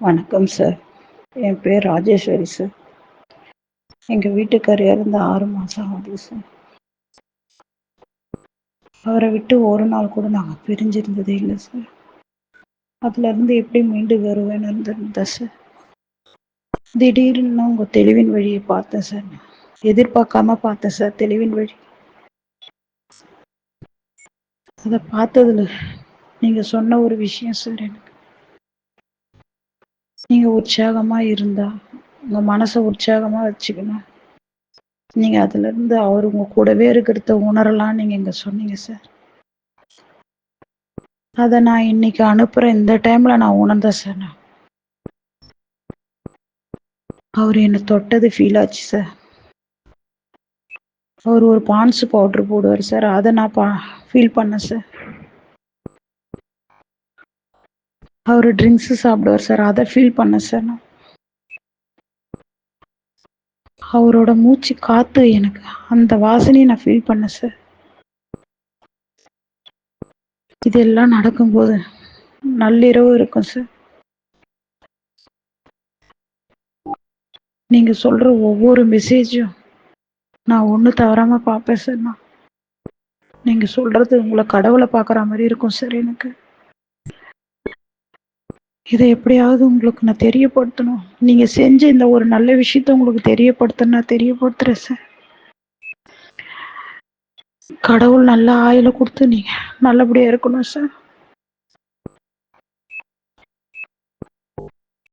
வணக்கம் சார் என் பேர் ராஜேஸ்வரி சார் எங்கள் வீட்டுக்கார் இறந்து ஆறு மாதம் ஆகுது சார் அவரை விட்டு ஒரு நாள் கூட நாங்கள் பிரிஞ்சிருந்ததே இல்லை சார் அதுலேருந்து எப்படி மீண்டு வருவேன்னு இருந்திருந்தேன் சார் திடீர்னு உங்கள் தெளிவின் வழியை பார்த்தேன் சார் எதிர்பார்க்காம பார்த்தேன் சார் தெளிவின் வழி. அதை பார்த்ததில் நீங்கள் சொன்ன ஒரு விஷயம் சார் எனக்கு நீங்க உற்சாகமா இருந்தா உங்க மனசை உற்சாகமா வச்சுக்கணும். நீங்க அதுல இருந்து அவர் உங்க கூடவே இருக்கிறத உணரலாம் நீங்க இங்க சொன்னீங்க சார் அதை நான் இன்னைக்கு அனுப்புற இந்த டைம்ல நான் உணர்ந்தேன் சார் நான். அவர் என்னை தொட்டது ஃபீல் ஆச்சு சார் அவர் ஒரு பான்ஸ் பவுடர் போடுவார் சார் அதை நான் பா ஃபீல் பண்ணேன் சார் அவர் ட்ரிங்க்ஸ் சாப்பிடுவார் சார் அதை ஃபீல் பண்ணேன் சார் நான். அவரோட மூச்சு காத்து எனக்கு. அந்த வாசனையை நான் ஃபீல் பண்ணேன் சார் இதெல்லாம் நடக்கும்போது நள்ளிரவு இருக்கும் சார் நீங்க சொல்ற ஒவ்வொரு மெசேஜும் நான் ஒன்று தவறாம பார்ப்பேன் சார் நான். நீங்க சொல்றது உங்களை கடவுளை பார்க்குற மாதிரி இருக்கும் சார் எனக்கு. இதை எப்படியாவது உங்களுக்கு நான் தெரியப்படுத்தணும். நீங்க செஞ்ச இந்த ஒரு நல்ல விஷயத்த உங்களுக்கு தெரியப்படுத்தணும். நான் தெரியப்படுத்துறேன் சார் கடவுள் நல்ல ஆயில கொடுத்து நீங்க நல்லபடியா இருக்கணும் சார்